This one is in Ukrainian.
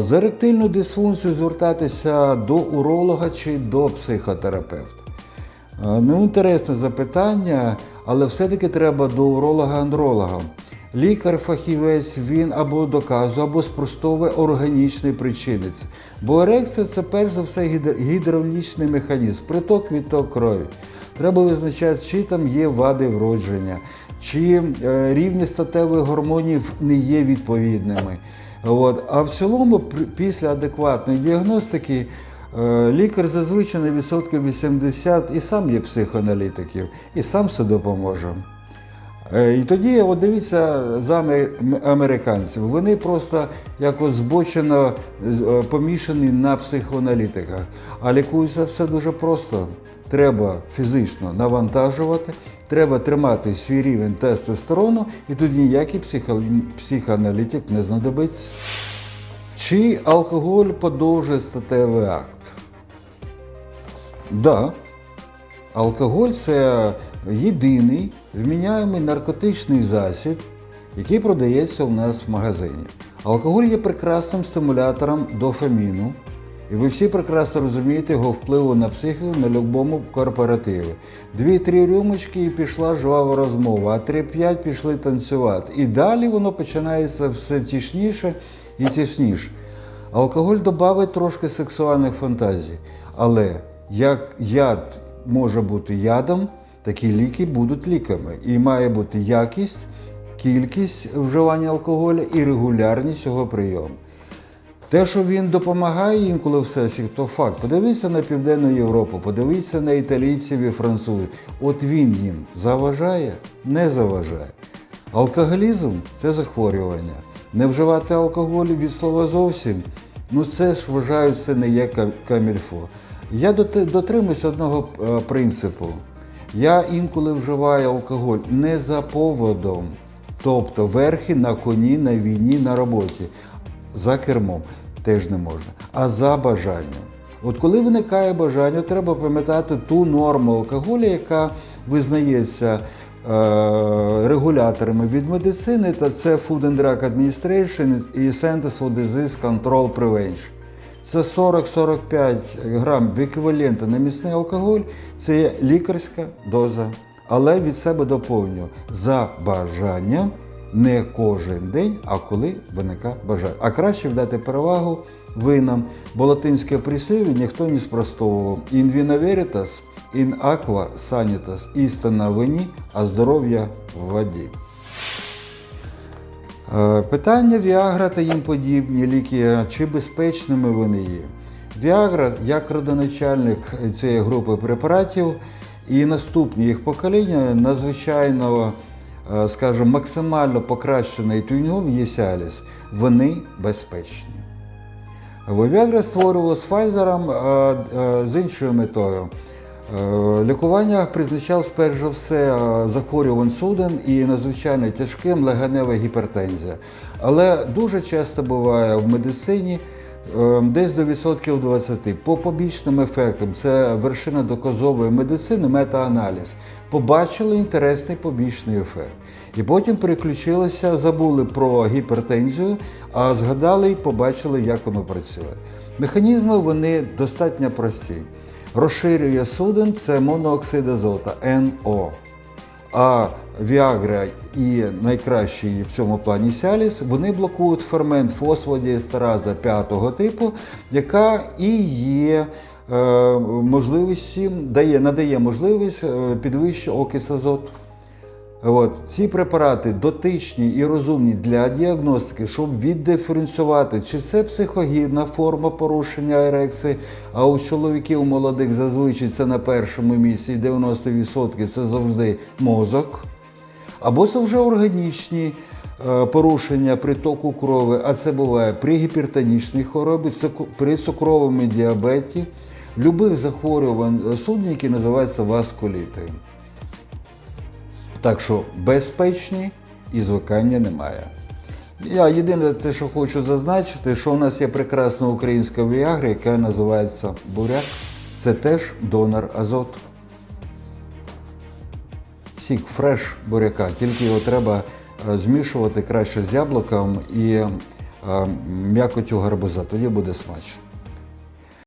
За еректильну дисфункцію звертатися до уролога чи до психотерапевта. Е, Ну, інтересне запитання, але все-таки треба до уролога-андролога. Лікар-фахівець він або доказує, або спростовує органічний причинець. Бо ерекція це перш за все гідр- гідравлічний механізм, приток відток крові. Треба визначати, чи там є вади вродження, чи е, рівні статевих гормонів не є відповідними. От. А в цілому, після адекватної діагностики, е, лікар зазвичай на відсотків 80 і сам є психоаналітиків, і сам все допоможе. Е, І тоді, от дивіться, за американців, вони просто якось збочено е, помішані на психоаналітиках. А лікується все дуже просто. Треба фізично навантажувати, треба тримати свій рівень тестостерону, і тоді ніякий психо- психоаналітик не знадобиться. Чи алкоголь подовжує статевий акт? Да. Алкоголь це єдиний вміняємий наркотичний засіб, який продається у нас в магазині. Алкоголь є прекрасним стимулятором дофаміну, і ви всі прекрасно розумієте його впливу на психіку на будь-якому корпоративі. Дві-три рюмочки і пішла жвава розмова, а три-п'ять пішли танцювати. І далі воно починається все тішніше і тішніше. Алкоголь додавить трошки сексуальних фантазій, але як яд може бути ядом, такі ліки будуть ліками. І має бути якість, кількість вживання алкоголю і регулярність цього прийому. Те, що він допомагає інколи в сесії, то факт. Подивіться на Південну Європу, подивіться на італійців і французів. От він їм заважає, не заважає. Алкоголізм це захворювання. Не вживати алкоголю від слова зовсім, ну це ж вважають, це не є камільфо. Я дотримуюсь одного е, принципу. Я інколи вживаю алкоголь не за поводом, тобто верхи на коні, на війні, на роботі. За кермом теж не можна, а за бажанням. От коли виникає бажання, треба пам'ятати ту норму алкоголю, яка визнається е, регуляторами від медицини, то це Food and Drug Administration і Centers for Disease Control Prevention. Це 40-45 грам в на міцний алкоголь, це є лікарська доза. Але від себе доповнюю за бажанням не кожен день, а коли виникає бажання. А краще вдати перевагу винам, бо латинське прислів'я ніхто не спростовував. In vino veritas, in aqua sanitas, істина вині, а здоров'я в воді. Е, Питання Віагра та їм подібні ліки, чи безпечними вони є? Віагра, як родоначальник цієї групи препаратів, і наступні їх покоління надзвичайно, е, скажімо, максимально покращений тюньов є вони безпечні. Віагра створювалась Pfizer е, е, з іншою метою. Е, Лікування призначалось перш за все е, захворювань суден і надзвичайно тяжким легенева гіпертензія. Але дуже часто буває в медицині е, десь до відсотків 20. По побічним ефектам це вершина доказової медицини, метааналіз. Побачили інтересний побічний ефект. І потім переключилися, забули про гіпертензію, а згадали і побачили, як воно працює. Механізми вони достатньо прості. Розширює суден це монооксид азота НО. А Віагра і найкращий в цьому плані Сяліс вони блокують фермент фосфодіестераза п'ятого типу, яка і є е, можливістю, дає, надає можливість е, підвищити окис азоту. От, ці препарати дотичні і розумні для діагностики, щоб віддиференціювати, чи це психогідна форма порушення ерекції, а у чоловіків молодих зазвичай це на першому місці, 90% це завжди мозок. Або це вже органічні е, порушення притоку крові, а це буває при гіпертонічній хворобі, при цукровому діабеті, любих захворювань е, суден, які називаються васкуліти. Так що безпечні і звикання немає. Я єдине те, що хочу зазначити, що у нас є прекрасна українська віагра, яка називається буряк. Це теж донор азоту. Сік фреш буряка, тільки його треба е, змішувати краще з яблуком і е, м'якотю гарбуза, тоді буде смачно.